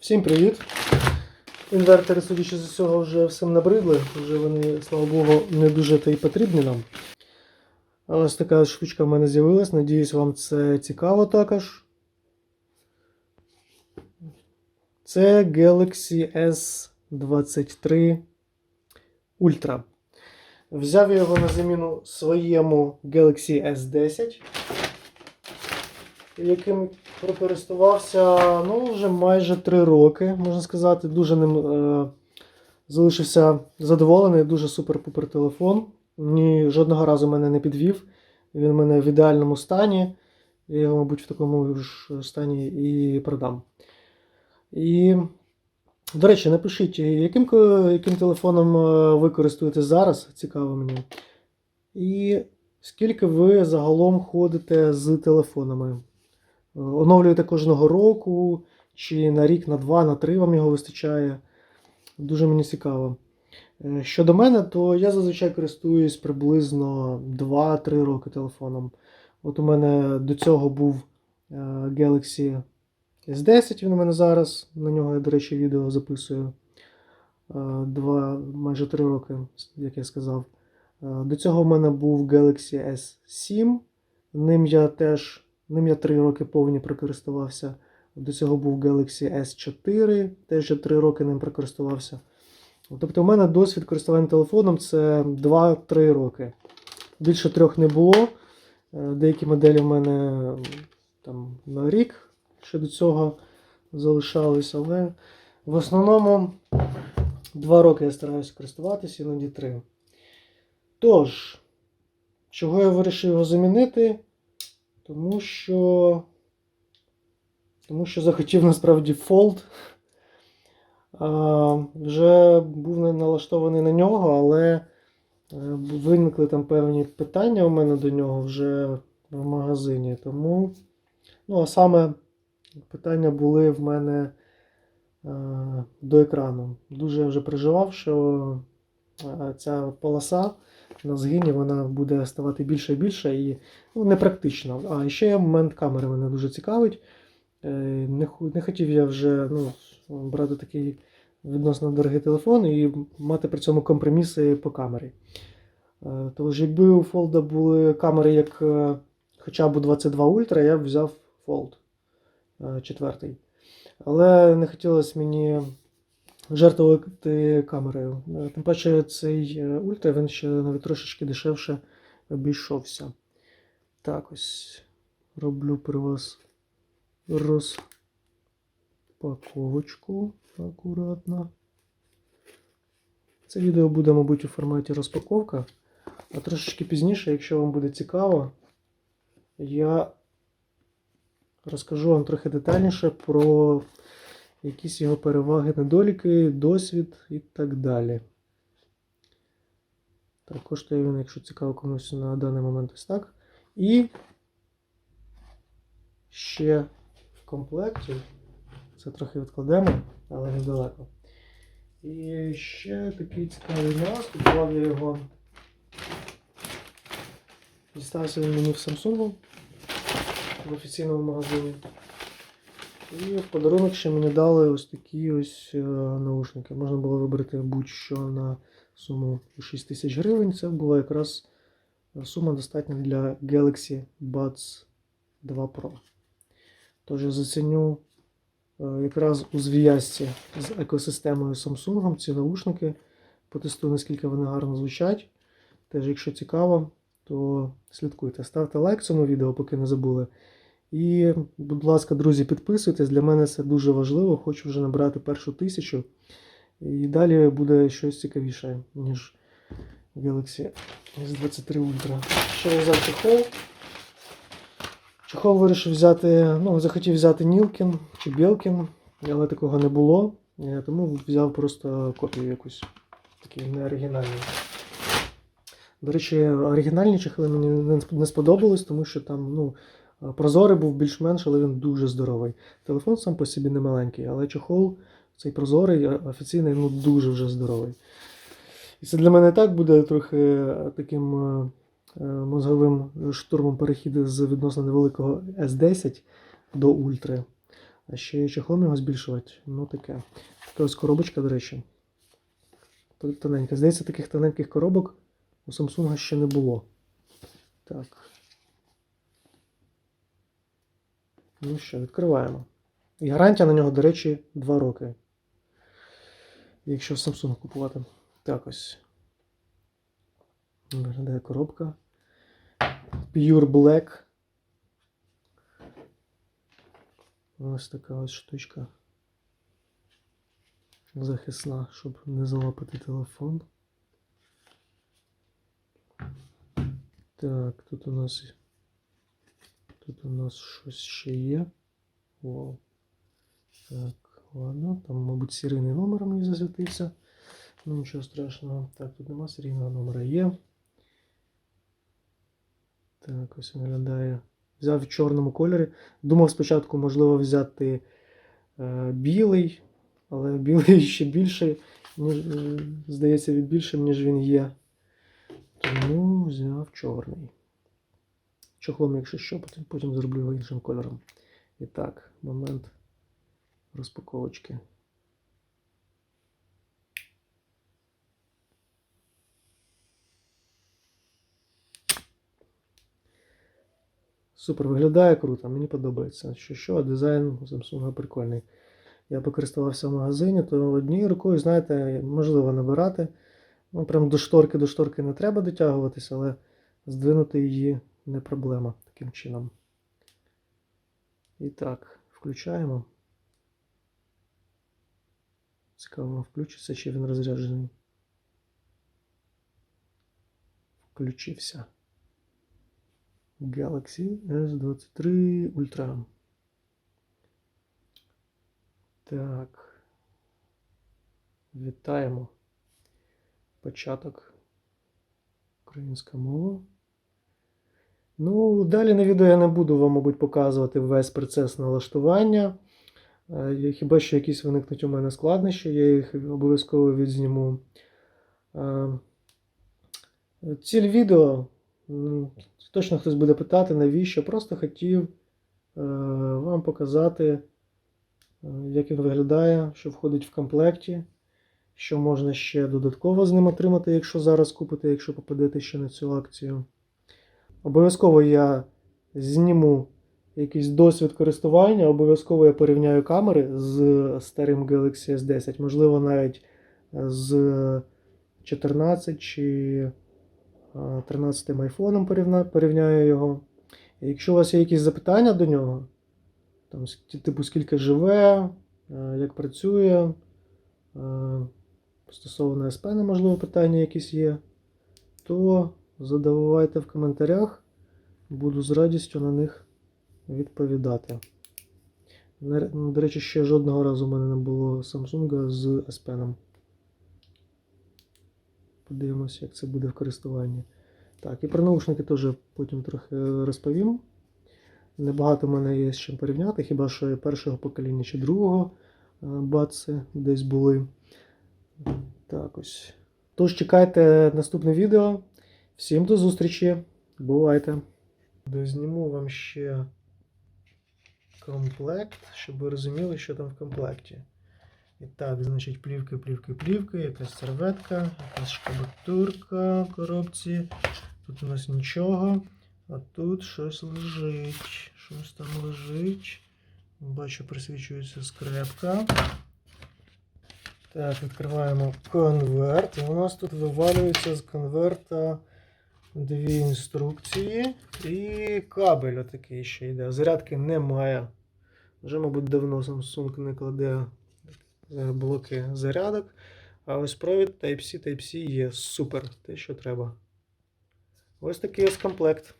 Всім привіт! Інвертори, судячи з усього, вже всім набридли. Вже вони, слава Богу, не дуже та й потрібні нам. Ось така штучка в мене з'явилась. Надіюсь, вам це цікаво також. Це Galaxy S23 Ultra. Взяв я його на заміну своєму Galaxy S10 яким прокористувався ну, вже майже 3 роки, можна сказати. Дуже ним е, залишився задоволений, дуже супер-пупер телефон. Ні, жодного разу мене не підвів. Він у мене в ідеальному стані. Я його, мабуть, в такому ж стані і продам. І, до речі, напишіть, яким, яким телефоном е, ви користуєтесь зараз, цікаво мені. І скільки ви загалом ходите з телефонами? Оновлюєте кожного року, чи на рік, на два, на три вам його вистачає. Дуже мені цікаво. Е, Щодо мене, то я зазвичай користуюсь приблизно 2-3 роки телефоном. От у мене до цього був е, Galaxy S10, він у мене зараз. На нього я, до речі, відео записую. Е, Два, майже 3 роки, як я сказав. До цього в мене був Galaxy S7. Ним я теж Ним я 3 роки повні прокористувався. До цього був Galaxy S4, теж я 3 роки ним прокористувався. Тобто, у мене досвід користування телефоном це 2-3 роки. Більше трьох не було. Е, Деякі моделі в мене там на рік ще до цього залишались, але в основному 2 роки я стараюся користуватися, іноді 3. Тож, чого я вирішив його замінити? Тому що. Тому що захотів насправді Fold. А, вже був на- налаштований на нього, але е, виникли там певні питання у мене до нього вже в магазині. Тому. Ну, а саме питання були в мене е, до екрану. Дуже я вже переживав, що е, ця полоса на згині вона буде ставати більше і більше і ну, непрактично. А ще момент камери мене дуже цікавить. Е, Не, не хотів я вже ну, брати такий відносно дорогий телефон і мати при цьому компроміси по камері. Е, Тож, якби у Fold були камери як е, хоча б 22 Ultra, я б взяв Fold 4. Але не хотілося мені жертвувати камерою. Е, Тим паче цей е, Ультра він ще навіть трошечки дешевше обійшовся. Так ось роблю при вас розпаковочку акуратно. Це відео буде, мабуть, у форматі розпаковка. А трошечки пізніше, якщо вам буде цікаво, я розкажу вам трохи детальніше про якісь його переваги, недоліки, досвід і так далі. Так, коштує він, якщо цікаво комусь на даний момент ось так. І ще в комплекті, це трохи відкладемо, але недалеко. І ще такий цікавий нюанс, купував я його. Дістався він мені в Samsung в офіційному магазині. І в подарунок ще мені дали ось такі ось е, наушники. Можна було вибрати будь-що на суму 6 тисяч гривень. Це була якраз сума достатня для Galaxy Buds 2 Pro. Тож я заціню е, якраз у зв'язці з екосистемою Samsung ці наушники. Потестую, наскільки вони гарно звучать. Теж, якщо цікаво, то слідкуйте. Ставте лайк цьому відео, поки не забули. І, будь ласка, друзі, підписуйтесь. Для мене це дуже важливо. Хочу вже набрати першу тисячу. І далі буде щось цікавіше, ніж Galaxy S23 Ultra. Ще я взяв чехол. Чехол вирішив взяти, ну, захотів взяти Нілкін чи Білкін, але такого не було. Е, Тому взяв просто копію якусь. Такий неоригінальний. До речі, оригінальні чехли мені не- сподобались, тому що там, ну. Прозорий був більш-менш, але він дуже здоровий. Телефон сам по собі не маленький, але чохол цей прозорий, офіційний, ну дуже вже здоровий. І це для мене так буде трохи е, таким е, е, мозговим штурмом перехід з відносно невеликого S10 до Ультри. А ще чехлом його збільшувати. Ну таке. Така ось коробочка, до речі. Тоненька. Здається, таких тоненьких коробок у Samsung ще не було. Так. Ну що, відкриваємо. І гарантія на нього, до речі, 2 роки. Якщо Samsung купувати. Так ось. Виглядає коробка. Pure Black. Ось така ось штучка. Захисна, щоб не залапати телефон. Так, тут у нас. Тут у нас щось ще є. Вау. Так, ладно. Там, мабуть, серійний номер мені засвітився. Ну, нічого страшного. Так, тут нема серійного номера є. Так, ось виглядає. Взяв в чорному кольорі. Думав спочатку, можливо, взяти е, білий, але білий ще більший, ніж, е, здається, більшим, ніж він є. Тому взяв чорний. Чохлом, якщо що, потім, потім зроблю його іншим кольором. І так, момент розпаковочки. Супер, виглядає круто, мені подобається. Що що, а дизайн Samsung прикольний. Я покористувався в магазині, то однією рукою, знаєте, можливо набирати. Ну, прям до шторки до шторки не треба дотягуватися, але здвинути її не проблема таким чином. І так, включаємо. Цікаво, включиться, чи він розряджений. Включився. Galaxy S23 Ultra. Так. Вітаємо. Початок. Українська мова. Ну, далі на відео я не буду вам, мабуть, показувати весь процес налаштування. Е, Хіба що якісь виникнуть у мене складнощі, я їх обов'язково відзніму. Е, Ціль відео. Точно хтось буде питати, навіщо. Просто хотів е, вам показати, як він виглядає, що входить в комплекті, що можна ще додатково з ним отримати, якщо зараз купите, якщо попадете ще на цю акцію. Обов'язково я зніму якийсь досвід користування, обов'язково я порівняю камери з старим Galaxy S10, можливо, навіть з 14 чи 13 айфоном порівняю його. Якщо у вас є якісь запитання до нього, там, типу скільки живе, е, як працює, е, стосовно SP, можливо, питання якісь є, то задавайте в коментарях. Буду з радістю на них відповідати. До речі, ще жодного разу в мене не було Samsung з S Pen. Подивимося, як це буде в користуванні. Так, і про наушники теж потім трохи розповім. Небагато в мене є з чим порівняти, хіба що першого покоління чи другого е, баци десь були. Так ось. Тож чекайте наступне відео. Всім до зустрічі. Бувайте! Дозніму вам ще комплект, щоб ви розуміли, що там в комплекті. І так, значить, плівки, плівки, плівки, якась серветка, якась шкабатурка в коробці. Тут у нас нічого. А тут щось лежить. Щось там лежить. Бачу, присвічується скрепка. Так, відкриваємо конверт. І у нас тут вивалюється з конверта дві інструкції і кабель отакий ще йде. Зарядки немає. Вже, мабуть, давно Samsung не кладе блоки зарядок. А ось провід Type-C, Type-C є супер, те, що треба. Ось такий ось комплект.